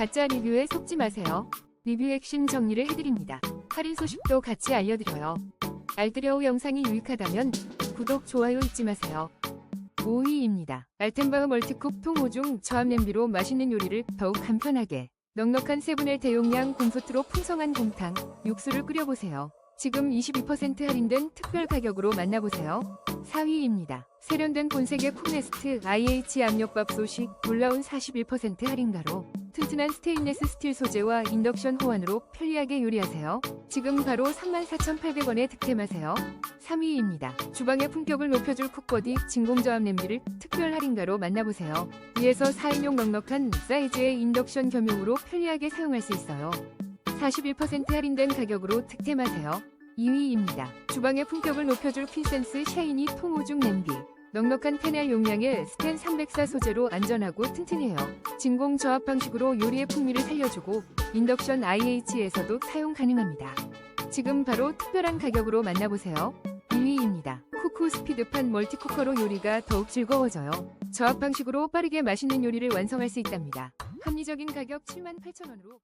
가짜 리뷰에 속지 마세요. 리뷰 핵심 정리를 해드립니다. 할인 소식도 같이 알려드려요. 알뜰여우 영상이 유익하다면 구독, 좋아요 잊지 마세요. 5위입니다. 알텐바흐 멀티쿡 통 5중 저압 냄비로 맛있는 요리를 더욱 간편하게 넉넉한 세분의 대용량 곰소트로 풍성한 곰탕, 육수를 끓여보세요. 지금 22% 할인된 특별 가격으로 만나보세요. 4위입니다. 세련된 본색의 쿡네스트 IH 압력밥솥이 놀라운 41% 할인가로 튼튼한 스테인레스 스틸 소재와 인덕션 호환으로 편리하게 요리하세요. 지금 바로 34,800원에 득템하세요. 3위입니다. 주방의 품격을 높여줄 쿡버디 진공저압 냄비를 특별 할인가로 만나보세요. 위에서 4인용 넉넉한 사이즈의 인덕션 겸용으로 편리하게 사용할 수 있어요. 41% 할인된 가격으로 득템하세요. 2위입니다. 주방의 품격을 높여줄 퀸센스 샤이니 통오중 냄비. 넉넉한 패널 용량의 스텐 304 소재로 안전하고 튼튼해요. 진공 저압 방식으로 요리의 풍미를 살려주고 인덕션 IH에서도 사용 가능합니다. 지금 바로 특별한 가격으로 만나보세요. 1위입니다. 쿠쿠 스피드판 멀티쿠커로 요리가 더욱 즐거워져요. 저압 방식으로 빠르게 맛있는 요리를 완성할 수 있답니다. 합리적인 가격 78,000원으로